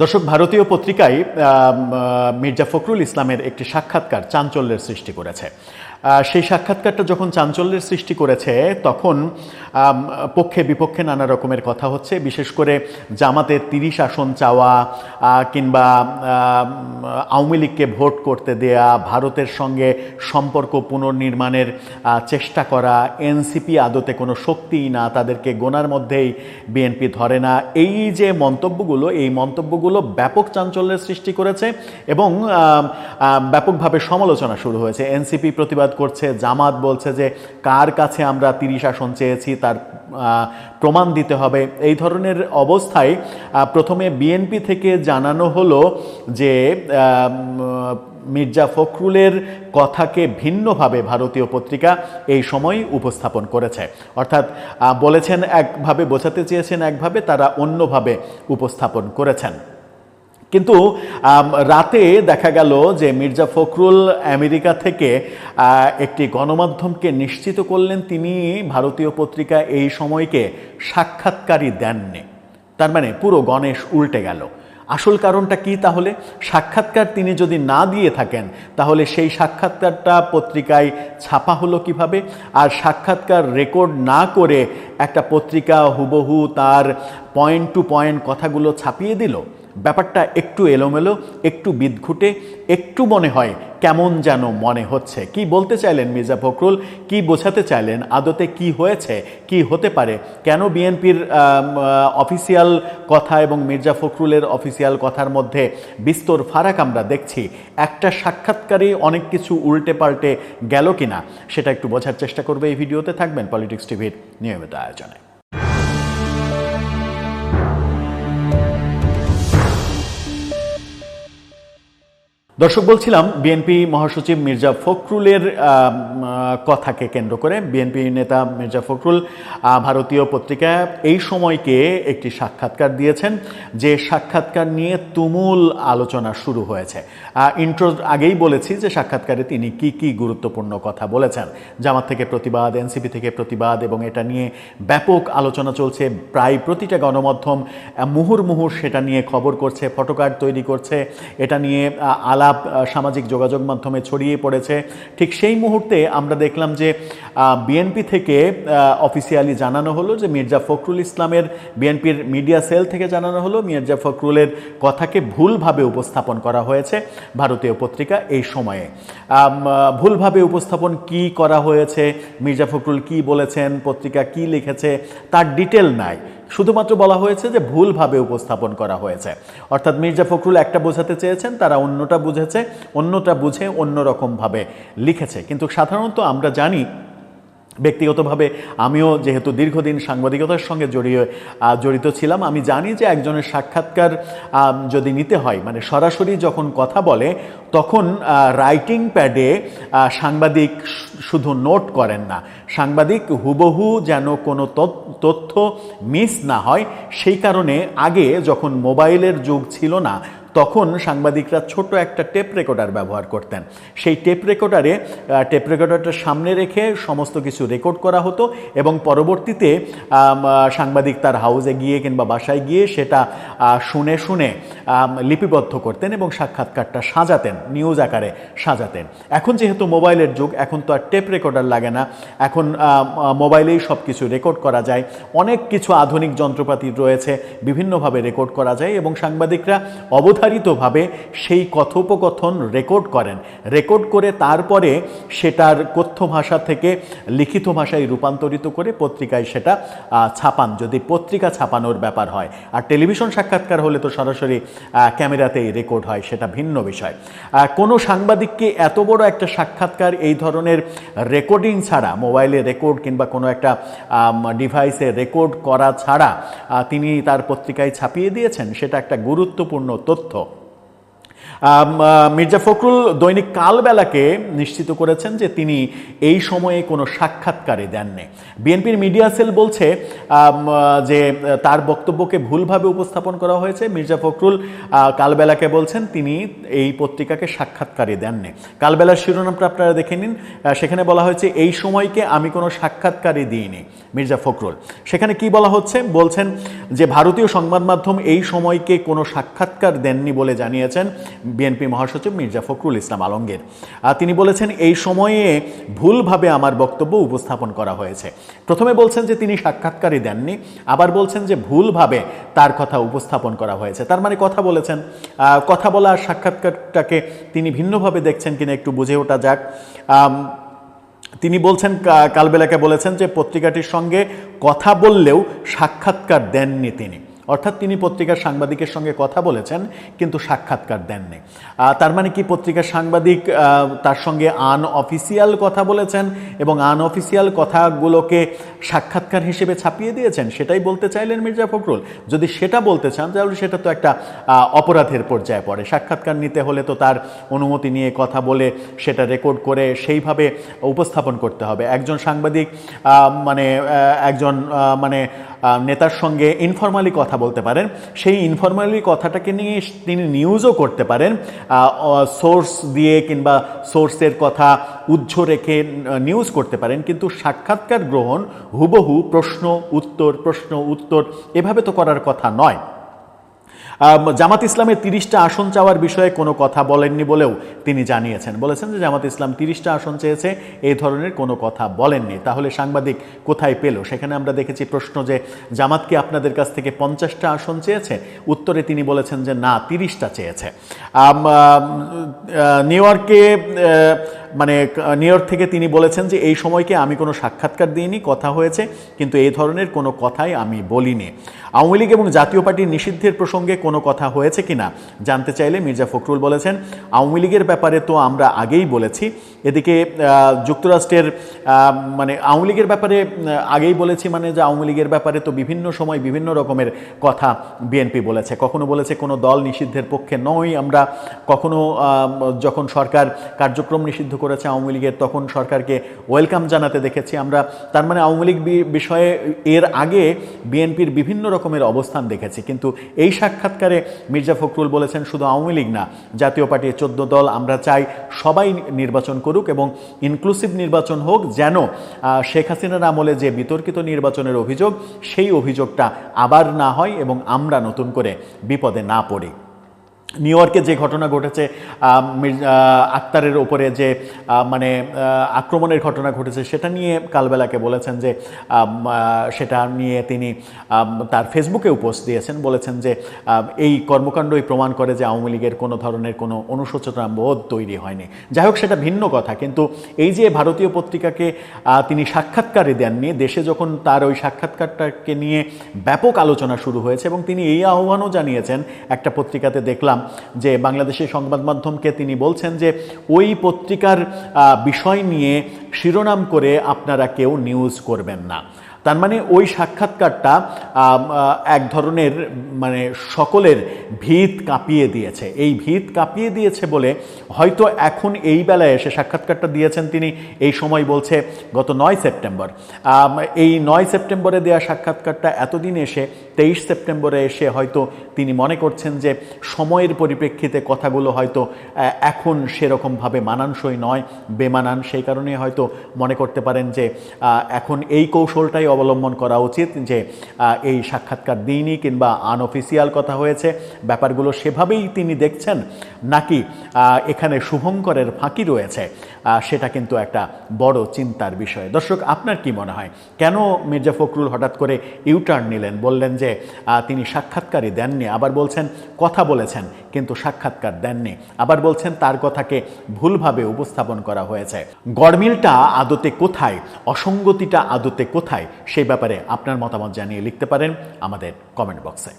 দর্শক, ভারতীয় পত্রিকায় মির্জা ফখরুল ইসলামের একটি সাক্ষাৎকার চাঞ্চল্যের সৃষ্টি করেছে। সেই সাক্ষাৎকারটা যখন চাঞ্চল্যের সৃষ্টি করেছে, তখন পক্ষে বিপক্ষে নানা রকমের কথা হচ্ছে। বিশেষ করে জামাতের তিরিশ আসন চাওয়া কিংবা আওয়ামী লীগকে ভোট করতে দেয়া, ভারতের সঙ্গে সম্পর্ক পুনর্নির্মাণের চেষ্টা করা, এনসিপি আদতে কোনো শক্তিই না, তাদেরকে গোনার মধ্যেই বিএনপি ধরে না। এই যে মন্তব্যগুলো, এই মন্তব্যগুলো ব্যাপক চাঞ্চল্যের সৃষ্টি করেছে এবং ব্যাপকভাবে সমালোচনা শুরু হয়েছে। এনসিপি প্রতিবাদ করছে, জামাত বলছে যে, কার কাছে আমরা তিরিশ আসন চেয়েছি তার প্রমাণ দিতে হবে। এই ধরনের অবস্থায় প্রথমে বিএনপি থেকে জানানো হলো যে মির্জা ফখরুলের কথাকে ভিন্নভাবে ভারতীয় পত্রিকা এই সময় উপস্থাপন করেছে। অর্থাৎ বলেছেন একভাবে, বোঝাতে চেয়েছেন একভাবে, তারা অন্যভাবে উপস্থাপন করেছেন। কিন্তু রাতে দেখা গেল যে মির্জা ফখরুল আমেরিকা থেকে একটি গণমাধ্যমকে নিশ্চিত করলেন তিনি ভারতীয় পত্রিকা এই সময়কে সাক্ষাৎকারই দেননি। তার মানে পুরো গণেশ উল্টে গেল। আসল কারণটা কি তাহলে? সাক্ষাৎকার তিনি যদি না দিয়ে থাকেন, তাহলে সেই সাক্ষাৎকারটা পত্রিকায় ছাপা হলো কীভাবে? আর সাক্ষাৎকার রেকর্ড না করে একটা পত্রিকা হুবহু তার পয়েন্ট টু পয়েন্ট কথাগুলো ছাপিয়ে দিল? ব্যাপারটা একটু এলোমেলো, একটু বিদঘুটে, একটু মনে হয় কেমন যেন মনে হচ্ছে। কি বলতে চাইলেন মির্জা ফখরুল? কি বোঝাতে চাইলেন? আদতে কি হয়েছে? কি হতে পারে? কেন বিএনপির অফিসিয়াল কথা এবং মির্জা ফখরুলের অফিসিয়াল কথার মধ্যে বিস্তর ফারাক আমরা দেখছি? একটা সাক্ষাৎকারে অনেক কিছু উল্টে পাল্টে গেল কিনা? সেটা একটু বোঝার চেষ্টা করবে এই ভিডিওতে থাকবেন পলিটিক্স টিভির নিয়মিত আয়োজনে। দর্শক বলছিলাম বিএনপি মহাসচিব মির্জা ফখরুলের কথাকে কেন্দ্র করে। বিএনপি নেতা মির্জা ফখরুল ভারতীয় পত্রিকায় এই সময়কে একটি সাক্ষাৎকার দিয়েছেন যে সাক্ষাৎকার নিয়ে তুমুল আলোচনা শুরু হয়েছে। ইন্ট্রো আগেই বলেছি যে সাক্ষাৎকারে তিনি কি কি গুরুত্বপূর্ণ কথা বলেছেন। জামাত থেকে প্রতিবাদ এনসিপি থেকে প্রতিবাদ এবং এটা নিয়ে ব্যাপক আলোচনা চলছে প্রায় প্রতিটা গণমাধ্যম। মুহুর মুহুর সেটা নিয়ে খবর করছে ফটোকার্ড তৈরি করছে। এটা নিয়ে আহ, আলাপ সামাজিক যোগাযোগ মাধ্যমে ছড়িয়ে পড়েছে। ঠিক সেই মুহূর্তে আমরা দেখলাম যে বিএনপি থেকে অফিসিয়ালি জানানো হলো যে মির্জা ফখরুল ইসলামের বিএনপির মিডিয়া সেল থেকে জানানো হলো। মির্জা ফখরুলের কথাকে ভুলভাবে উপস্থাপন করা হয়েছে ভারতীয় পত্রিকা এই সময়ে। ভুলভাবে উপস্থাপন কি করা হয়েছে, মির্জা ফখরুল কি বলেছেন, পত্রিকা কি লিখেছে, তার ডিটেল নাই। শুধুমাত্র বলা হয়েছে যে ভুলভাবে উপস্থাপন করা হয়েছে। অর্থাৎ মির্জা ফখরুল একটা বোঝাতে চেয়েছেন, তারা অন্যটা বুঝেছে অন্যটা বুঝে অন্যরকমভাবে লিখেছে। কিন্তু সাধারণত আমরা জানি, ব্যক্তিগতভাবে আমিও যেহেতু দীর্ঘদিন সাংবাদিকতার সঙ্গে জড়িয়ে জড়িত ছিলাম, আমি জানি যে একজনের সাক্ষাৎকার যদি নিতে হয় মানে সরাসরি যখন কথা বলে, তখন রাইটিং প্যাডে সাংবাদিক শুধু নোট করেন না। সাংবাদিক হুবহু যেন কোনো তথ্য মিস না হয়, সেই কারণে আগে যখন মোবাইলের যুগ ছিল না তখন সাংবাদিকরা ছোট একটা টেপ রেকর্ডার ব্যবহার করতেন। সেই টেপ রেকর্ডারে টেপ রেকর্ডারটা সামনে রেখে সমস্ত কিছু রেকর্ড করা হতো এবং পরবর্তীতে সাংবাদিক তার হাউসে গিয়ে কিংবা বাসায় গিয়ে সেটা শুনে শুনে লিপিবদ্ধ করতেন এবং সাক্ষাৎকারটা সাজাতেন, নিউজ আকারে সাজাতেন। এখন যেহেতু মোবাইলের যুগ, এখন তো আর টেপ রেকর্ডার লাগে না। এখন মোবাইলেই সব কিছু রেকর্ড করা যায়। অনেক কিছু আধুনিক যন্ত্রপাতি রয়েছে, বিভিন্নভাবে রেকর্ড করা যায় এবং সাংবাদিকরা অবধারিতভাবে সেই কথোপকথন রেকর্ড করেন। রেকর্ড করে তারপরে সেটার কথ্য ভাষা থেকে লিখিত ভাষায় রূপান্তরিত করে পত্রিকায় সেটা ছাপান, যদি পত্রিকা ছাপানোর ব্যাপার হয়। আর টেলিভিশন সাক্ষাৎকার হলে তো সরাসরি ক্যামেরাতেই রেকর্ড হয়, সেটা ভিন্ন বিষয়। কোনো সাংবাদিককে এত বড় একটা সাক্ষাৎকার এই ধরনের রেকর্ডিং ছাড়া, মোবাইলে রেকর্ড কিংবা কোনো একটা ডিভাইসে রেকর্ড করা ছাড়া তিনি তার পত্রিকায় ছাপিয়ে দিয়েছেন, সেটা একটা গুরুত্বপূর্ণ তথ্য। আম, আহ, মির্জা ফখরুল দৈনিক কালবেলাকে নিশ্চিত করেছেন যে তিনি এই সময়ে কোনো সাক্ষাৎকারে দেননি। বিএনপির মিডিয়া সেল বলছে যে তার বক্তব্যকে ভুলভাবে উপস্থাপন করা হয়েছে। মির্জা ফখরুল কালবেলাকে বলছেন তিনি এই পত্রিকাকে সাক্ষাৎকারে দেননি। কালবেলার শিরোনামটা আপনারা দেখে নিন। সেখানে বলা হয়েছে, এই সময়কে আমি কোনো সাক্ষাৎকারই দিইনি। মির্জা ফখরুল। সেখানে কি বলা হচ্ছে? বলছেন যে, ভারতীয় সংবাদ মাধ্যম এই সময়কে কোনো সাক্ষাৎকার দেননি বলে জানিয়েছেন বিএনপি মহাসচিব মির্জা ফখরুল ইসলাম আলমগীর। তিনি বলেছেন, এই সময়ে ভুলভাবে আমার বক্তব্য উপস্থাপন করা হয়েছে। প্রথমে বলছেন যে তিনি সাক্ষাৎকারই দেননি, আবার বলছেন যে ভুলভাবে তার কথা উপস্থাপন করা হয়েছে। তার মানে কথা বলেছেন। কথা বলা সাক্ষাৎকারটাকে তিনি ভিন্নভাবে দেখছেন কিনা একটু বুঝে ওঠা যাক। তিনি বলছেন কালবেলাকে বলেছেন যে পত্রিকাটির সঙ্গে কথা বললেও সাক্ষাৎকার দেননি তিনি। অর্থাৎ তিনি পত্রিকার সাংবাদিকের সঙ্গে কথা বলেছেন, কিন্তু সাক্ষাৎকার দেননি। তার মানে কি পত্রিকার সাংবাদিক তার সঙ্গে আন অফিসিয়াল কথা বলেছেন এবং আন অফিসিয়াল কথাগুলোকে সাক্ষাৎকার হিসেবে ছাপিয়ে দিয়েছেন? সেটাই বলতে চাইলেন মির্জা ফখরুল। যদি সেটা বলতে চান, তাহলে সেটা তো একটা অপরাধের পর্যায়ে পড়ে। সাক্ষাৎকার নিতে হলে তো তার অনুমতি নিয়ে কথা বলে সেটা রেকর্ড করে সেইভাবে উপস্থাপন করতে হবে। একজন সাংবাদিক মানে একজন মানে নেতার সঙ্গে ইনফরমালি কথা বলতে পারেন। সেই ইনফরমালি কথাটাকে নিয়ে তিনি নিউজও করতে পারেন। সোর্স দিয়ে কিংবা সোর্সের কথা উজ্জ্ব রেখে নিউজ করতে পারেন। কিন্তু সাক্ষাৎকার গ্রহণ হুবহু প্রশ্ন, উত্তর প্রশ্ন, উত্তর এভাবে তো করার কথা নয়। জামাত ইসলামের তিরিশটা আসন চাওয়ার বিষয়ে কোনো কথা বলেননি বলেও তিনি জানিয়েছেন। বলেছেন যে জামাত ইসলাম তিরিশটা আসন চেয়েছে, এই ধরনের কোনো কথা বলেননি। তাহলে সাংবাদিক কোথায় পেল? সেখানে আমরা দেখেছি প্রশ্ন যে জামাত কি আপনাদের কাছ থেকে পঞ্চাশটা আসন চেয়েছে? উত্তরে তিনি বলেছেন যে না, তিরিশটা চেয়েছে। নিউ ইয়র্কে মানে নিউ ইয়র্ক থেকে তিনি বলেছেন যে, এই সময়কে আমি কোনো সাক্ষাৎকার দিইনি, কথা হয়েছে, কিন্তু এই ধরনের কোনো কথাই আমি বলিনি। আওয়ামী লীগ এবং জাতীয় পার্টির নিষিদ্ধের প্রসঙ্গে কোনো কথা হয়েছে কিনা জানতে চাইলে মির্জা ফখরুল বলেছেন, আওয়ামী লীগের ব্যাপারে তো আমরা আগেই বলেছি। এদিকে যুক্তরাষ্ট্রের মানে আওয়ামী লীগের ব্যাপারে আগেই বলেছি মানে যে, আওয়ামী লীগের ব্যাপারে তো বিভিন্ন সময় বিভিন্ন রকমের কথা বিএনপি বলেছে। কখনো বলেছে কোনো দল নিষিদ্ধের পক্ষে নয় আমরা কখনো যখন সরকার কার্যক্রম নিষিদ্ধ করেছে আওয়ামী লীগের, তখন সরকারকে ওয়েলকাম জানাতে দেখেছি আমরা। তার মানে আওয়ামী লীগ বিষয়ে এর আগে বিএনপির বিভিন্ন রকমের অবস্থান দেখেছি। কিন্তু এই সাক্ষাৎকারে মির্জা ফখরুল বলেছেন, শুধু আওয়ামী লীগ না, জাতীয় পার্টির চোদ্দ দল, আমরা চাই সবাই নির্বাচন করুক এবং ইনক্লুসিভ নির্বাচন হোক, যেন শেখ হাসিনার আমলে যে বিতর্কিত নির্বাচনের অভিযোগ, সেই অভিযোগটা আবার না হয় এবং আমরা নতুন করে বিপদে না পড়ি। নিউ ইয়র্কে যে ঘটনা ঘটেছে আক্তারের ওপরে যে মানে আক্রমণের ঘটনা ঘটেছে, সেটা নিয়ে কালবেলাকে বলেছেন যে সেটা নিয়ে তিনি তার ফেসবুকেও পোস্ট দিয়েছেন, বলেছেন যে এই কর্মকাণ্ডই প্রমাণ করে যে আওয়ামী লীগের কোনো ধরনের কোনো অনুশোচনা বোধ তৈরি হয়নি। যাই হোক, সেটা ভিন্ন কথা, কিন্তু এই যে ভারতীয় পত্রিকাকে তিনি সাক্ষাৎকারে দেননি, দেশে যখন তার ওই সাক্ষাৎকারটাকে নিয়ে ব্যাপক আলোচনা শুরু হয়েছে এবং তিনি এই আহ্বানও জানিয়েছেন, একটা পত্রিকাতে দেখলাম যে বাংলাদেশের সংবাদ মাধ্যমকে তিনি বলছেন যে ওই পত্রিকার বিষয় নিয়ে শিরোনাম করে আপনারা কেউ নিউজ করবেন না। তার মানে ওই সাক্ষাৎকারটা এক ধরনের মানে সকলের ভিত কাঁপিয়ে দিয়েছে। এই ভিত কাঁপিয়ে দিয়েছে বলে হয়তো এখন এই বেলায় এসে সাক্ষাৎকারটা দিয়েছেন তিনি। এই সময় বলছে গত নয় সেপ্টেম্বর। এই নয় সেপ্টেম্বরে দেওয়া সাক্ষাৎকারটা এতদিন এসে, তেইশ সেপ্টেম্বরে এসে হয়তো তিনি মনে করছেন যে সময়ের পরিপ্রেক্ষিতে কথাগুলো হয়তো এখন সেরকমভাবে মানানসই নয়, বেমানান। সেই কারণে হয়তো মনে করতে পারেন যে এখন এই কৌশলটাই অবলম্বন করা উচিত যে এই সাক্ষাৎকার দিইনি কিংবা আনঅফিসিয়াল কথা হয়েছে, ব্যাপারগুলো সেভাবেই তিনি দেখছেন, নাকি এখানে শুভঙ্করের ফাঁকি রয়েছে সেটা কিন্তু একটা বড় চিন্তার বিষয়। দর্শক, আপনার কি মনে হয়? কেন মির্জা ফখরুল হঠাৎ করে ইউটার্ন নিলেন? বললেন যে তিনি সাক্ষাৎকারই দেননি, আবার বলছেন, কথা বলেছেন, কিন্তু সাক্ষাৎকার দেননি। আবার বলছেন, তার কথাকে ভুলভাবে উপস্থাপন করা হয়েছে। গড়মিলটা আদতে কোথায়? অসঙ্গতিটা আদতে কোথায়? সেই ব্যাপারে আপনার মতামত জানিয়ে লিখতে পারেন আমাদের কমেন্ট বক্সে